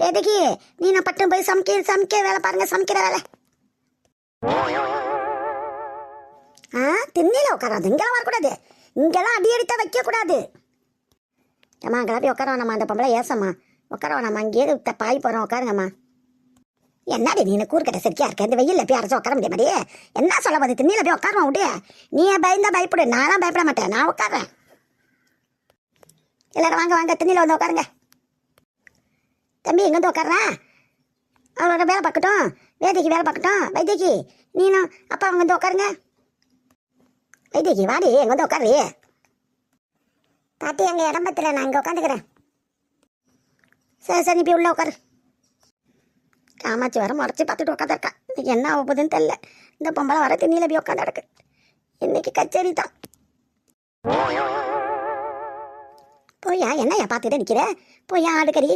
வேதகி நீ நான் பட்டம் போய் சமைக்க சமைக்க வேலை பாருங்க சமைக்கிற வேலை. ஆ திண்ணையில உட்காராது இங்கெல்லாம் வரக்கூடாது. இங்கெல்லாம் அடி அடித்தா வைக்கக்கூடாது. ஏம்மா கிளப்பி உட்கார வேணாம்மா அந்த பொம்பளை ஏசம்மா. உட்கார வேணாம்மா அங்கேயே த- பாய் போகிறோம் உட்காருங்கம்மா. என்னடி நீ கூறுக்கட்ட சரியா இருக்க? இந்த வெயிலில் போய் அரைச்சு உட்கார முடியாது என்ன சொல்ல போது திண்ணில போய் உட்காருவோம் விடு. நீ பயந்தா பயப்படு. நான்லாம் பயப்பட மாட்டேன். நான் உட்கார்றேன். எல்லாரும் வாங்க வாங்க திண்ணில வந்து உட்காருங்க. தம்பி எங்கே வந்து உட்கார்றேன் அவங்களோட வேலை பார்க்கட்டும். வேதைக்கு வேலை பார்க்கட்டும். வைத்தியக்கு நீனும் அப்பா அவங்க வந்து உட்காருங்க வைத்தியக்கு வாடி எங்கே வந்து உட்காரு பாட்டி எங்கள் இடம் நான் இங்கே உட்காந்துக்கிறேன் சரி சரி இப்போ உள்ளே உட்காரு காமாட்சி வர முறைச்சி பார்த்துட்டு உட்காந்துருக்கா இன்னைக்கு என்ன ஆக போகுதுன்னு தெரில இந்த பொம்பளை வர திண்ணியில் போய் உட்காந்து கிடக்கு. இன்னைக்கு கச்சேரி தான். போயா என்னையா பார்த்துட்டு நிற்கிற போயா ஆடுக்கறி